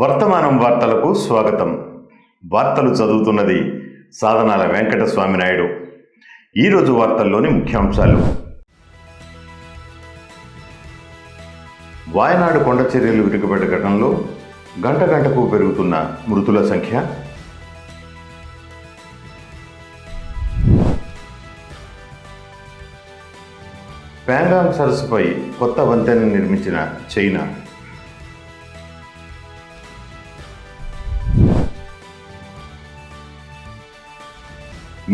వర్తమానం వార్తలకు స్వాగతం. వార్తలు చదువుతున్నది సాధనాల వెంకట స్వామినాయుడు ఈరోజు వార్తల్లోని ముఖ్యాంశాలు. వాయనాడు కొండ చర్యలు ఘటనలో గంట గంటకు పెరుగుతున్న మృతుల సంఖ్య. ప్యాంగాంగ్ సరస్సుపై కొత్త వంతెన నిర్మించిన చైనా.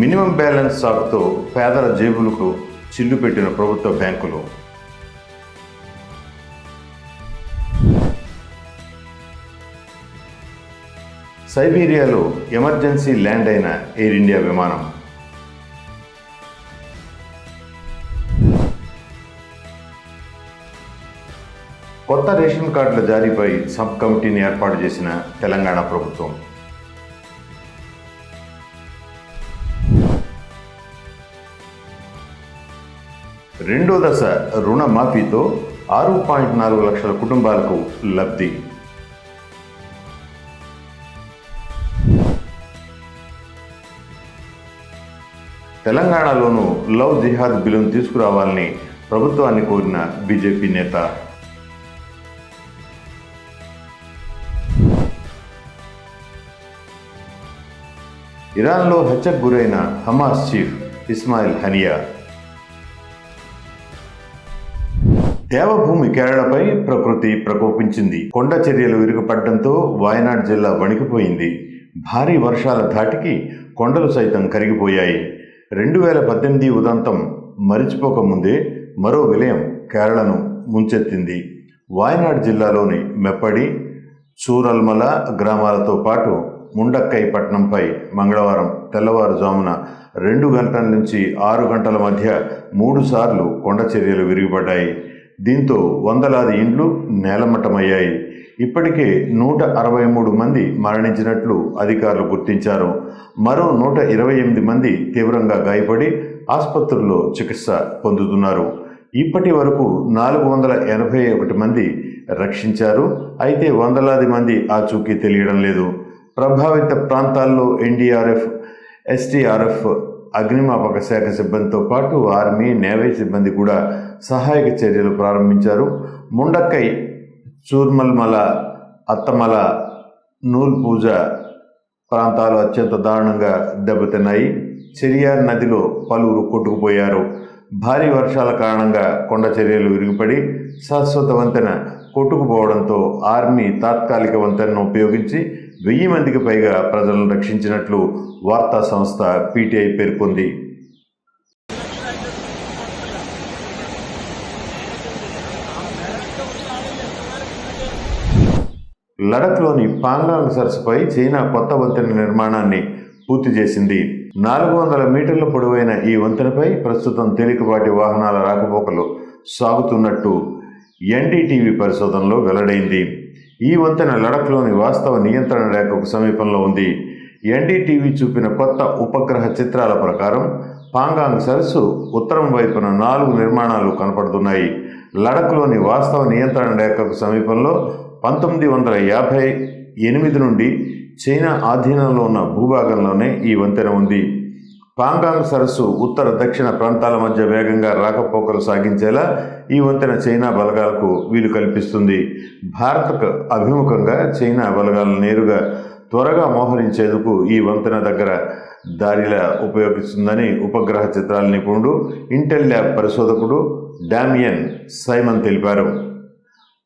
మినిమం బ్యాలెన్స్ సాగుతో పేదల జేబులకు చిల్లు పెట్టిన ప్రభుత్వ బ్యాంకులు. సైబీరియాలో ఎమర్జెన్సీ ల్యాండ్ అయిన ఎయిర్ ఇండియా విమానం. కొత్త రేషన్ కార్డుల జారీపై సబ్ కమిటీని ఏర్పాటు చేసిన తెలంగాణ ప్రభుత్వం. రెండో దశ రుణమాఫీతో ఆరు పాయింట్ నాలుగు లక్షల కుటుంబాలకు లబ్ధి. తెలంగాణలోనూ లవ్ జిహాద్ బిల్లును తీసుకురావాలని ప్రభుత్వాన్ని కోరిన బీజేపీ నేత. ఇరాన్లో హత్యకు గురైన హమాస్ చీఫ్ ఇస్మాయిల్ హనియా. దేవభూమి కేరళపై ప్రకృతి ప్రకోపించింది. కొండ చర్యలు విరుగుపడడంతో వాయనాడ్ జిల్లా వణికిపోయింది. భారీ వర్షాల ధాటికి కొండలు సైతం కరిగిపోయాయి. రెండు వేల పద్దెనిమిది ఉదంతం మరిచిపోకముందే మరో విలయం కేరళను ముంచెత్తింది. వాయనాడ్ జిల్లాలోని మెప్పడి చూరల్మల గ్రామాలతో పాటు ముండక్కై పట్టణంపై మంగళవారం తెల్లవారుజామున రెండు గంటల నుంచి ఆరు గంటల మధ్య మూడు సార్లు కొండ చర్యలు విరిగిపడ్డాయి. దీంతో వందలాది ఇండ్లు నేలమట్టమయ్యాయి. ఇప్పటికే నూట అరవై మూడు మంది మరణించినట్లు అధికారులు గుర్తించారు. మరో నూట ఇరవై ఎనిమిది మంది తీవ్రంగా గాయపడి ఆసుపత్రుల్లో చికిత్స పొందుతున్నారు. ఇప్పటి వరకు నాలుగు వందల ఎనభై ఒకటి మంది రక్షించారు. అయితే వందలాది మంది ఆచూకీ తెలియడం లేదు. ప్రభావిత ప్రాంతాల్లో ఎన్డీఆర్ఎఫ్ ఎస్టీఆర్ఎఫ్ అగ్నిమాపక శాఖ సిబ్బందితో పాటు ఆర్మీ నేవీ సిబ్బంది కూడా సహాయక చర్యలు ప్రారంభించారు. ముండక్కై చూర్మల్మల అత్తమల నూల్ పూజ ప్రాంతాలు అత్యంత దారుణంగా దెబ్బతిన్నాయి. చెరియార్ నదిలో పలువురు కొట్టుకుపోయారు. భారీ వర్షాల కారణంగా కొండ చర్యలు విరిగిపడి శాశ్వత వంతెన కొట్టుకుపోవడంతో ఆర్మీ తాత్కాలిక వంతెనను ఉపయోగించి వెయ్యి మందికి పైగా ప్రజలను రక్షించినట్లు వార్తా సంస్థ పీటీఐ పేర్కొంది. లడఖ్లోని పాంగాంగ్ సరస్సుపై చైనా కొత్త వంతెన నిర్మాణాన్ని పూర్తి చేసింది. నాలుగు వందల మీటర్ల పొడవైన ఈ వంతెనపై ప్రస్తుతం తేలికపాటి వాహనాల రాకపోకలు సాగుతున్నట్టు ఎన్డీటీవీ పరిశోధనలో వెల్లడైంది. ఈ వంతెన లడఖ్లోని వాస్తవ నియంత్రణ రేఖకు సమీపంలో ఉంది. ఎన్డీటీవీ చూపిన కొత్త ఉపగ్రహ చిత్రాల ప్రకారం పాంగాంగ్ సరస్సు ఉత్తరం వైపున నాలుగు నిర్మాణాలు కనపడుతున్నాయి. లడఖ్లోని వాస్తవ నియంత్రణ రేఖకు సమీపంలో పంతొమ్మిది వందల యాభై ఎనిమిది నుండి చైనా ఆధీనంలో ఉన్న భూభాగంలోనే ఈ వంతెన ఉంది. పాంగాంగ్ సరస్సు ఉత్తర దక్షిణ ప్రాంతాల మధ్య వేగంగా రాకపోకలు సాగించేలా ఈ వంతెన చైనా బలగాలకు వీలు కల్పిస్తుంది. భారత్కు అభిముఖంగా చైనా బలగాలను నేరుగా త్వరగా మోహరించేందుకు ఈ వంతెన దగ్గర దారిలా ఉపయోగిస్తుందని ఉపగ్రహ చిత్రాల నిపుణుడు ఇంటెల్ ల్యాబ్ పరిశోధకుడు డామియన్ సైమన్ తెలిపారు.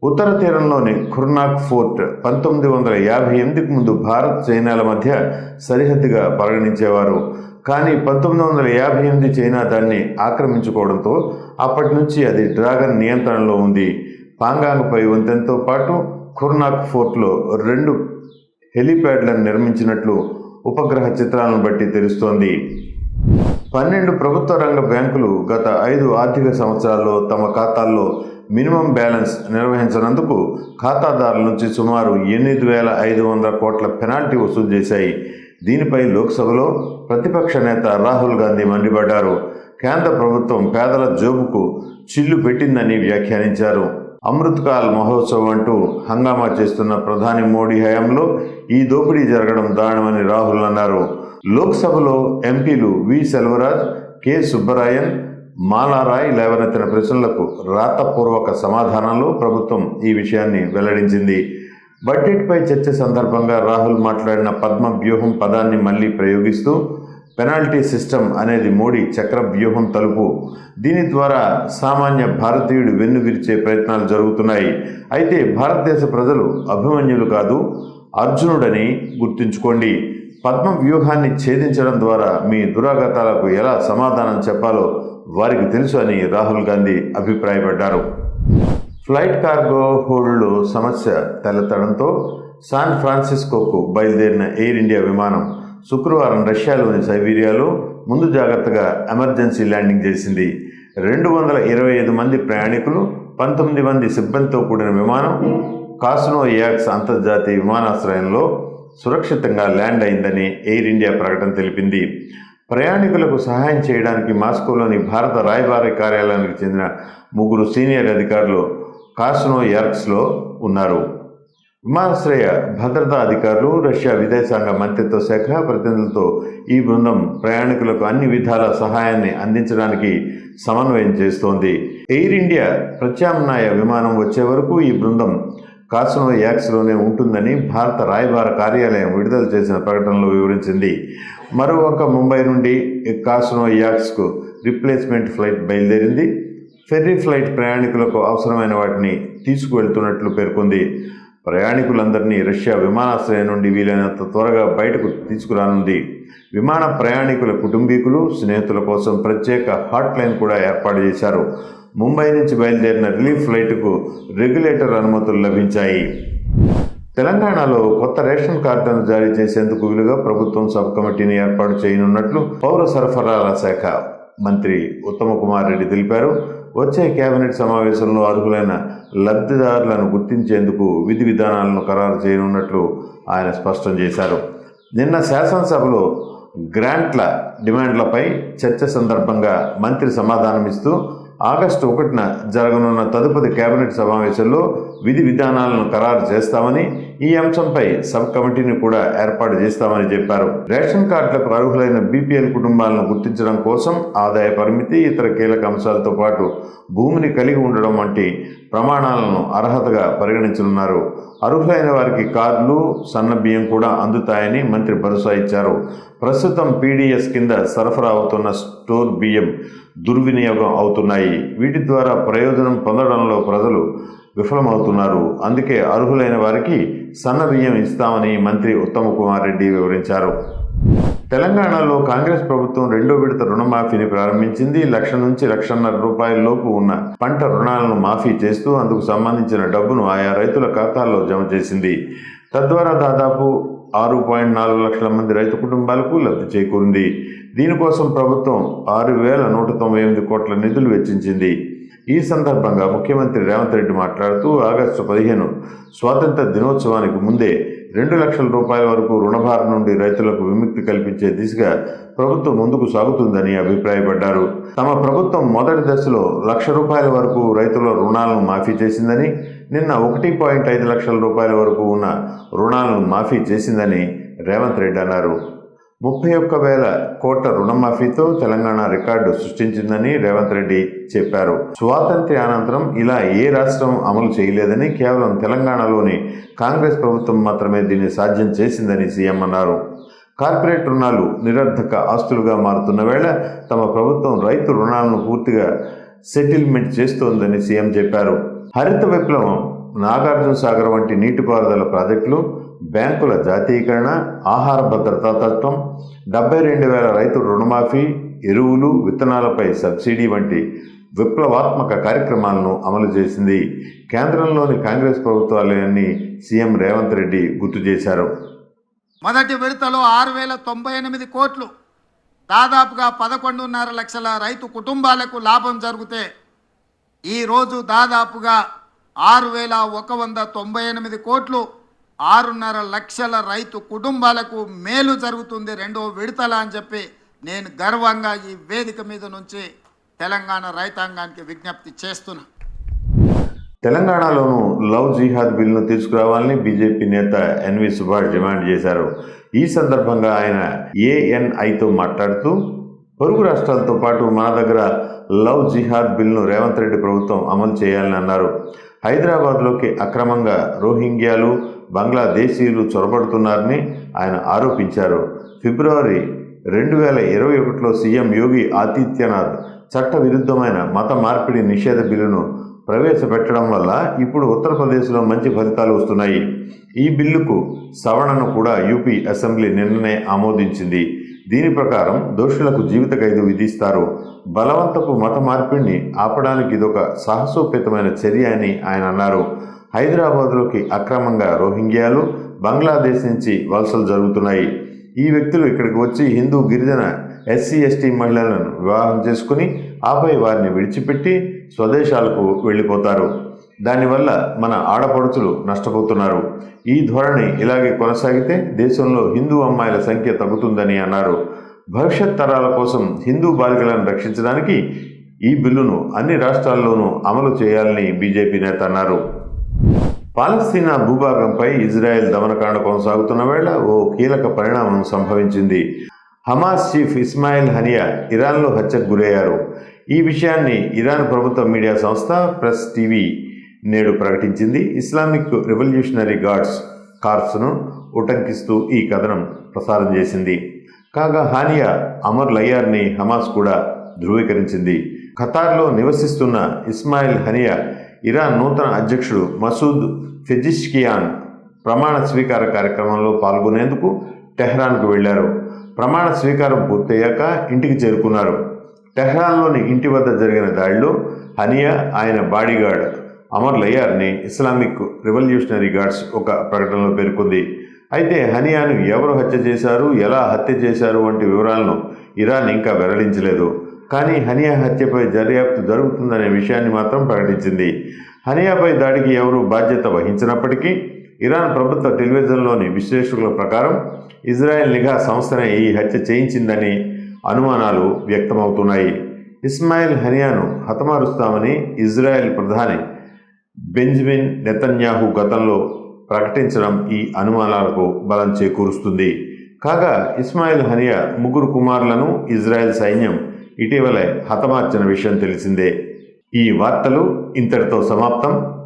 ఉత్తర తీరంలోని ఖుర్నాక్ ఫోర్ట్ పంతొమ్మిది వందల యాభై ఎనిమిదికి ముందు భారత్ చైనాల మధ్య సరిహద్దుగా పరిగణించేవారు. కానీ పంతొమ్మిది వందల యాభై ఎనిమిది చైనా దాన్ని ఆక్రమించుకోవడంతో అప్పటి నుంచి అది డ్రాగన్ నియంత్రణలో ఉంది. పాంగాంగ్పై వంతెనతో పాటు ఖుర్నాక్ ఫోర్ట్లో రెండు హెలీప్యాడ్లను నిర్మించినట్లు ఉపగ్రహ చిత్రాలను బట్టి తెలుస్తోంది. పన్నెండు ప్రభుత్వ రంగ బ్యాంకులు గత ఐదు ఆర్థిక సంవత్సరాల్లో తమ ఖాతాల్లో మినిమం బ్యాలెన్స్ నిర్వహించినందుకు ఖాతాదారుల నుంచి సుమారు ఎనిమిది వేల ఐదు వందల కోట్ల పెనాల్టీ వసూలు చేశాయి. దీనిపై లోక్సభలో ప్రతిపక్ష నేత రాహుల్ గాంధీ మండిపడ్డారు. కేంద్ర ప్రభుత్వం పేదల జోబుకు చిల్లు పెట్టిందని వ్యాఖ్యానించారు. అమృత్కాల్ మహోత్సవం అంటూ హంగామా చేస్తున్న ప్రధాని మోడీ హయాంలో ఈ దోపిడీ జరగడం దారుణమని రాహుల్ అన్నారు. లోక్సభలో ఎంపీలు వి సెల్వరాజ్ కె సుబ్బరాయన్ మాలారాయ్ లేవనెత్తిన ప్రశ్నలకు రాతపూర్వక సమాధానంలో ప్రభుత్వం ఈ విషయాన్ని వెల్లడించింది. బడ్జెట్పై చర్చ సందర్భంగా రాహుల్ మాట్లాడిన పద్మ వ్యూహం పదాన్ని మళ్ళీ ప్రయోగిస్తూ పెనాల్టీ సిస్టమ్ అనేది మోడీ చక్ర వ్యూహం తలుపు. దీని ద్వారా సామాన్య భారతీయుడు వెన్ను విరిచే ప్రయత్నాలు జరుగుతున్నాయి. అయితే భారతదేశ ప్రజలు అభిమన్యులు కాదు అర్జునుడని గుర్తుంచుకోండి. పద్మ వ్యూహాన్ని ఛేదించడం ద్వారా మీ దురాగతాలకు ఎలా సమాధానం చెప్పాలో వారికి తెలుసు అని రాహుల్ గాంధీ అభిప్రాయపడ్డారు. ఫ్లైట్ కార్గో హోల్డ్లో సమస్య తలెత్తడంతో శాన్ ఫ్రాన్సిస్కోకు బయలుదేరిన ఎయిర్ ఇండియా విమానం శుక్రవారం రష్యాలోని సైబీరియాలో ముందు జాగ్రత్తగా ఎమర్జెన్సీ ల్యాండింగ్ చేసింది. రెండు వందల ఇరవై ఐదు మంది ప్రయాణికులు పంతొమ్మిది మంది సిబ్బందితో కూడిన విమానం కాసునో యాక్స్ అంతర్జాతీయ విమానాశ్రయంలో సురక్షితంగా ల్యాండ్ అయిందని ఎయిర్ ఇండియా ప్రకటన తెలిపింది. ప్రయాణికులకు సహాయం చేయడానికి మాస్కోలోని భారత రాయబారి కార్యాలయానికి చెందిన ముగ్గురు సీనియర్ అధికారులు కాస్నో యార్క్స్లో ఉన్నారు. విమానాశ్రయ భద్రతా అధికారులు రష్యా విదేశాంగ మంత్రిత్వ శాఖ ప్రతినిధులతో ఈ బృందం ప్రయాణికులకు అన్ని విధాల సహాయాన్ని అందించడానికి సమన్వయం చేస్తోంది. ఎయిర్ ఇండియా ప్రత్యామ్నాయ విమానం వచ్చే వరకు ఈ బృందం కాసునో యాక్స్లోనే ఉంటుందని భారత రాయబార కార్యాలయం విడుదల చేసిన ప్రకటనలో వివరించింది. మరో ఒక ముంబై నుండి కాసునో యాక్స్కు రిప్లేస్మెంట్ ఫ్లైట్ బయలుదేరింది. ఫెర్రీ ఫ్లైట్ ప్రయాణికులకు అవసరమైన వాటిని తీసుకువెళ్తున్నట్లు పేర్కొంది. ప్రయాణికులందరినీ రష్యా విమానాశ్రయం నుండి వీలైనంత త్వరగా బయటకు తీసుకురానుంది. విమాన ప్రయాణికుల కుటుంబీకులు స్నేహితుల కోసం ప్రత్యేక హాట్ లైన్ కూడా ఏర్పాటు చేశారు. ముంబై నుంచి బయలుదేరిన రిలీఫ్ ఫ్లైట్కు రెగ్యులేటర్ అనుమతులు లభించాయి. తెలంగాణలో కొత్త రేషన్ కార్డులను జారీ చేసేందుకు వీలుగా ప్రభుత్వం సబ్ కమిటీని ఏర్పాటు చేయనున్నట్లు పౌర సరఫరాల శాఖ మంత్రి ఉత్తమ కుమార్ రెడ్డి తెలిపారు. వచ్చే కేబినెట్ సమావేశంలో అర్హులైన లబ్ధిదారులను గుర్తించేందుకు విధి విధానాలను ఖరారు చేయనున్నట్లు ఆయన స్పష్టం చేశారు. నిన్న శాసనసభలో గ్రాంట్ల డిమాండ్లపై చర్చ సందర్భంగా మంత్రి సమాధానమిస్తూ ఆగస్టు ఒకటిన జరగనున్న తదుపరి కేబినెట్ సమావేశంలో విధి విధానాలను ఖరారు చేస్తామని ఈ అంశంపై సబ్ కమిటీని కూడా ఏర్పాటు చేస్తామని చెప్పారు. రేషన్ కార్డులకు అర్హులైన బీపీఎల్ కుటుంబాలను గుర్తించడం కోసం ఆదాయ పరిమితి ఇతర కీలక అంశాలతో పాటు భూమిని కలిగి ఉండడం వంటి ప్రమాణాలను అర్హతగా పరిగణించనున్నారు. అర్హులైన వారికి కార్డులు సన్న బియ్యం కూడా అందుతాయని మంత్రి భరోసా ఇచ్చారు. ప్రస్తుతం పీడీఎస్ కింద సరఫరా అవుతున్న స్టోర్ బియ్యం దుర్వినియోగం అవుతున్నాయి. వీటి ద్వారా ప్రయోజనం పొందడంలో ప్రజలు విఫలమవుతున్నారు. అందుకే అర్హులైన వారికి సన్న బియ్యం ఇస్తామని మంత్రి ఉత్తమ కుమార్ రెడ్డి వివరించారు. తెలంగాణలో కాంగ్రెస్ ప్రభుత్వం రెండో విడత రుణమాఫీని ప్రారంభించింది. లక్ష నుంచి లక్షన్నర రూపాయల లోపు ఉన్న పంట రుణాలను మాఫీ చేస్తూ అందుకు సంబంధించిన డబ్బును ఆయా రైతుల ఖాతాల్లో జమ చేసింది. తద్వారా దాదాపు ఆరు పాయింట్ నాలుగు లక్షల మంది రైతు కుటుంబాలకు లబ్ధి చేకూరింది. దీనికోసం ప్రభుత్వం ఆరు వేల నూట తొంభై ఎనిమిది కోట్ల నిధులు వెచ్చించింది. ఈ సందర్భంగా ముఖ్యమంత్రి రేవంత్ రెడ్డి మాట్లాడుతూ ఆగస్టు పదిహేను స్వాతంత్ర దినోత్సవానికి ముందే రెండు లక్షల రూపాయల వరకు రుణభారం నుండి రైతులకు విముక్తి కల్పించే దిశగా ప్రభుత్వం ముందుకు సాగుతుందని అభిప్రాయపడ్డారు. తమ ప్రభుత్వం మొదటి దశలో లక్ష రూపాయల వరకు రైతుల రుణాలను మాఫీ చేసిందని నిన్న ఒకటి పాయింట్ ఐదు లక్షల రూపాయల వరకు ఉన్న రుణాలను మాఫీ చేసిందని రేవంత్ రెడ్డి అన్నారు. ముప్పై ఒక్క వేల కోట్ల రుణమాఫీతో తెలంగాణ రికార్డు సృష్టించిందని రేవంత్ రెడ్డి చెప్పారు. స్వాతంత్ర్య అనంతరం ఇలా ఏ రాష్ట్రం అమలు చేయలేదని కేవలం తెలంగాణలోని కాంగ్రెస్ ప్రభుత్వం మాత్రమే దీన్ని సాధ్యం చేసిందని సీఎం అన్నారు. కార్పొరేట్ రుణాలు నిరర్ధక ఆస్తులుగా మారుతున్న వేళ తమ ప్రభుత్వం రైతు రుణాలను పూర్తిగా సెటిల్మెంట్ చేస్తోందని సీఎం చెప్పారు. హరిత విప్లవం నాగార్జున సాగర్ వంటి నీటిపారుదల ప్రాజెక్టులు బ్యాంకుల జాతీయకరణ ఆహార భద్రతా తత్వం డెబ్బై రెండు వేల రైతు రుణమాఫీ ఎరువులు విత్తనాలపై సబ్సిడీ వంటి విప్లవాత్మక కార్యక్రమాలను అమలు చేసింది కేంద్రంలోని కాంగ్రెస్ ప్రభుత్వాలని సీఎం రేవంత్ రెడ్డి గుర్తు చేశారు. మొదటి విడతలో ఆరు వేల తొంభై ఎనిమిది కోట్లు దాదాపుగా పదకొండున్నర లక్షల రైతు కుటుంబాలకు లాభం జరిగితే ఈరోజు దాదాపుగా ఆరు వేల ఒక వంద తొంభై ఎనిమిది కోట్లు ఆరున్నర లక్షల రైతు కుటుంబాలకు మేలు జరుగుతుంది రెండో విడతల అని చెప్పి నేను గర్వంగా ఈ వేదిక మీద నుంచి తెలంగాణ రైతాంగానికి విజ్ఞప్తి చేస్తున్నా. తెలంగాణలోనూ లవ్ జిహాద్ బిల్లును తీసుకురావాలని బీజేపీ నేత ఎన్వి సుభాష్ డిమాండ్ చేశారు. ఈ సందర్భంగా ఆయన ఏఎన్ఐతో మాట్లాడుతూ పొరుగు రాష్ట్రాలతో పాటు మన దగ్గర లవ్ జిహాద్ బిల్లును రేవంత్ రెడ్డి ప్రభుత్వం అమలు చేయాలని అన్నారు. హైదరాబాద్లోకి అక్రమంగా రోహింగ్యాలు బంగ్లాదేశీయులు చొరబడుతున్నారని ఆయన ఆరోపించారు. ఫిబ్రవరి రెండు వేల ఇరవై ఒకటిలో సీఎం యోగి ఆదిత్యనాథ్ చట్టవిరుద్ధమైన మత మార్పిడి నిషేధ బిల్లును ప్రవేశపెట్టడం వల్ల ఇప్పుడు ఉత్తరప్రదేశ్లో మంచి ఫలితాలు వస్తున్నాయి. ఈ బిల్లుకు సవరణను కూడా యూపీ అసెంబ్లీ నిన్ననే ఆమోదించింది. దీని ప్రకారం దోషులకు జీవిత ఖైదు విధిస్తారు. బలవంతపు మత మార్పిడిని ఆపడానికి ఇదొక సాహసోపేతమైన చర్య అని ఆయన అన్నారు. హైదరాబాద్లోకి అక్రమంగా రోహింగ్యాలు బంగ్లాదేశ్ నుంచి వలసలు జరుగుతున్నాయి. ఈ వ్యక్తులు ఇక్కడికి వచ్చి హిందూ గిరిజన ఎస్సీ ఎస్టీ మహిళలను వివాహం చేసుకుని ఆపై వారిని విడిచిపెట్టి స్వదేశాలకు వెళ్ళిపోతారు. దానివల్ల మన ఆడపడుచులు నష్టపోతున్నారు. ఈ ధోరణి ఇలాగే కొనసాగితే దేశంలో హిందూ అమ్మాయిల సంఖ్య తగ్గుతుందని అన్నారు. భవిష్యత్ తరాల కోసం హిందూ బాలికలను రక్షించడానికి ఈ బిల్లును అన్ని రాష్ట్రాల్లోనూ అమలు చేయాలని బీజేపీ నేత అన్నారు. పాలస్తీనా భూభాగంపై ఇజ్రాయెల్ దమనకాండ కొనసాగుతున్న వేళ ఓ కీలక పరిణామం సంభవించింది. హమాస్ చీఫ్ ఇస్మాయిల్ హనియా ఇరాన్లో హత్యకు గురయ్యారు. ఈ విషయాన్ని ఇరాన్ ప్రభుత్వ మీడియా సంస్థ ప్రెస్ టీవీ నేడు ప్రకటించింది. ఇస్లామిక్ రెవల్యూషనరీ గార్డ్స్ కార్ప్స్ను ఉటంకిస్తూ ఈ కథనం ప్రసారం చేసింది. కాగా హానియా అమర్ లయ్యార్ని హమాస్ కూడా ధృవీకరించింది. ఖతార్లో నివసిస్తున్న ఇస్మాయిల్ హనియా ఇరాన్ నూతన అధ్యక్షుడు మసూద్ ఫెజిష్కియాన్ ప్రమాణ స్వీకార కార్యక్రమంలో పాల్గొనేందుకు టెహ్రాన్కు వెళ్ళారు ప్రమాణ స్వీకారం పూర్తయ్యాక ఇంటికి చేరుకున్నారు. టెహ్రాన్లోని ఇంటి వద్ద జరిగిన దాడిలో హనియా ఆయన బాడీగార్డ్ అమర్ లయ్యార్ని ఇస్లామిక్ రెవల్యూషనరీ గార్డ్స్ ఒక ప్రకటనలో పేర్కొంది. అయితే హనియాను ఎవరు హత్య చేశారు ఎలా హత్య చేశారు వంటి వివరాలను ఇరాన్ ఇంకా వెల్లడించలేదు. కానీ హనియా హత్యపై దర్యాప్తు జరుగుతుందనే విషయాన్ని మాత్రం ప్రకటించింది. హనియాపై దాడికి ఎవరు బాధ్యత వహించినప్పటికీ ఇరాన్ ప్రభుత్వ టెలివిజన్లోని విశ్లేషకుల ప్రకారం ఇజ్రాయెల్ నిఘా సంస్థనే ఈ హత్య చేయించిందని అనుమానాలు వ్యక్తమవుతున్నాయి. ఇస్మాయిల్ హనియాను హతమారుస్తామని ఇజ్రాయెల్ ప్రధాని బెంజమిన్ నెతన్యాహు గతంలో ప్రకటించడం ఈ అనుమానాలకు బలం చేకూరుస్తుంది. కాగా ఇస్మాయిల్ హనియా ముగ్గురు కుమారులను ఇజ్రాయెల్ సైన్యం ఇటీవలే హతమార్చిన విషయం తెలిసిందే. ఈ వార్తలు ఇంతటితో సమాప్తం.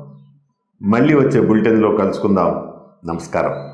మళ్ళీ వచ్చే బులెటిన్లో కలుసుకుందాం. నమస్కారం.